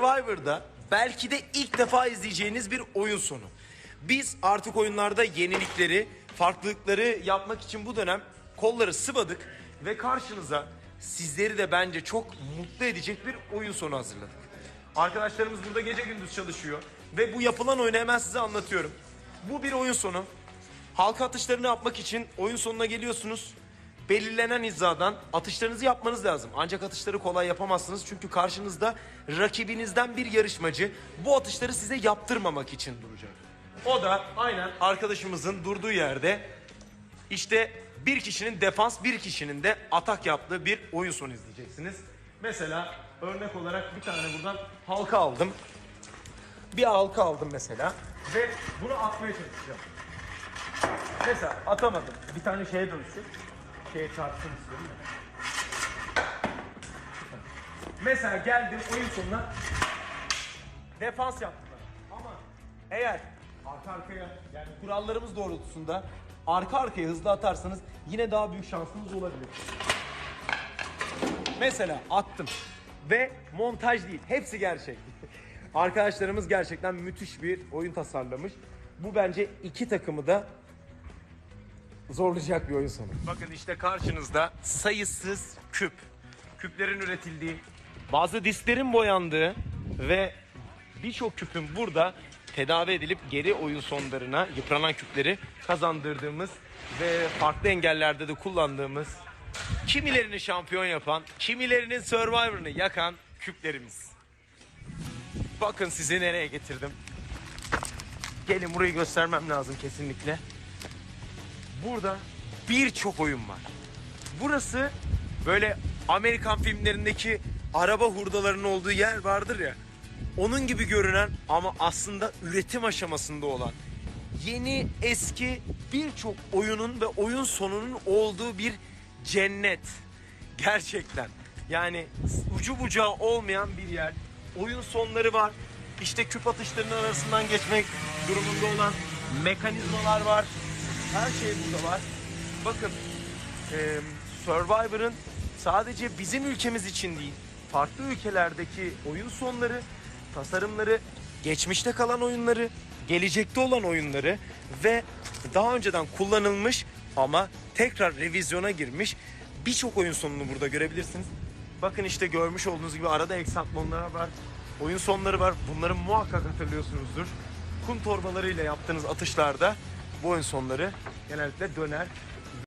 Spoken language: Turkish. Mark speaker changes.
Speaker 1: Survivor'da belki de ilk defa izleyeceğiniz bir oyun sonu. Biz artık oyunlarda yenilikleri, farklılıkları yapmak için bu dönem kolları sıvadık ve karşınıza sizleri de bence çok mutlu edecek bir oyun sonu hazırladık. Arkadaşlarımız burada gece gündüz çalışıyor ve bu yapılan oyunu hemen size anlatıyorum. Bu bir oyun sonu. Halka atışlarını yapmak için oyun sonuna geliyorsunuz. Belirlenen hizadan atışlarınızı yapmanız lazım. Ancak atışları kolay yapamazsınız çünkü karşınızda rakibinizden bir yarışmacı bu atışları size yaptırmamak için duracak. O da aynen arkadaşımızın durduğu yerde işte bir kişinin defans bir kişinin de atak yaptığı bir oyun sonu izleyeceksiniz. Mesela örnek olarak bir tane buradan halka aldım. Bir halka aldım mesela ve bunu atmaya çalışacağım. Mesela atamadım. Bir tane şeye dönüştü. Şeye çarpsın istiyorum da. Mesela geldim oyun sonuna defans yaptılar. Ama eğer arka arkaya yani kurallarımız doğrultusunda arka arkaya hızlı atarsanız yine daha büyük şansınız olabilir. Mesela attım ve montaj değil hepsi gerçek. Arkadaşlarımız gerçekten müthiş bir oyun tasarlamış. Bu bence iki takımı da zorlayacak bir oyun sonu. Bakın işte karşınızda sayısız küp. Küplerin üretildiği, bazı disklerin boyandığı ve birçok küpün burada tedavi edilip geri oyun sonlarına yıpranan küpleri kazandırdığımız ve farklı engellerde de kullandığımız kimilerini şampiyon yapan, kimilerinin Survivor'ını yakan küplerimiz. Bakın sizi nereye getirdim. Gelin burayı göstermem lazım kesinlikle. Burada birçok oyun var. Burası böyle Amerikan filmlerindeki araba hurdalarının olduğu yer vardır ya. Onun gibi görünen ama aslında üretim aşamasında olan yeni eski birçok oyunun ve oyun sonunun olduğu bir cennet. Gerçekten. Yani ucu bucağı olmayan bir yer. Oyun sonları var. İşte küp atışlarının arasından geçmek durumunda olan mekanizmalar var. Her şey burada var. Bakın e, Survivor'ın sadece bizim ülkemiz için değil, farklı ülkelerdeki oyun sonları, tasarımları, geçmişte kalan oyunları, gelecekte olan oyunları ve daha önceden kullanılmış ama tekrar revizyona girmiş birçok oyun sonunu burada görebilirsiniz. Bakın işte görmüş olduğunuz gibi arada eksantlonlar var, oyun sonları var. Bunları muhakkak hatırlıyorsunuzdur. Kum torbalarıyla yaptığınız atışlarda bu ön sonları genellikle döner.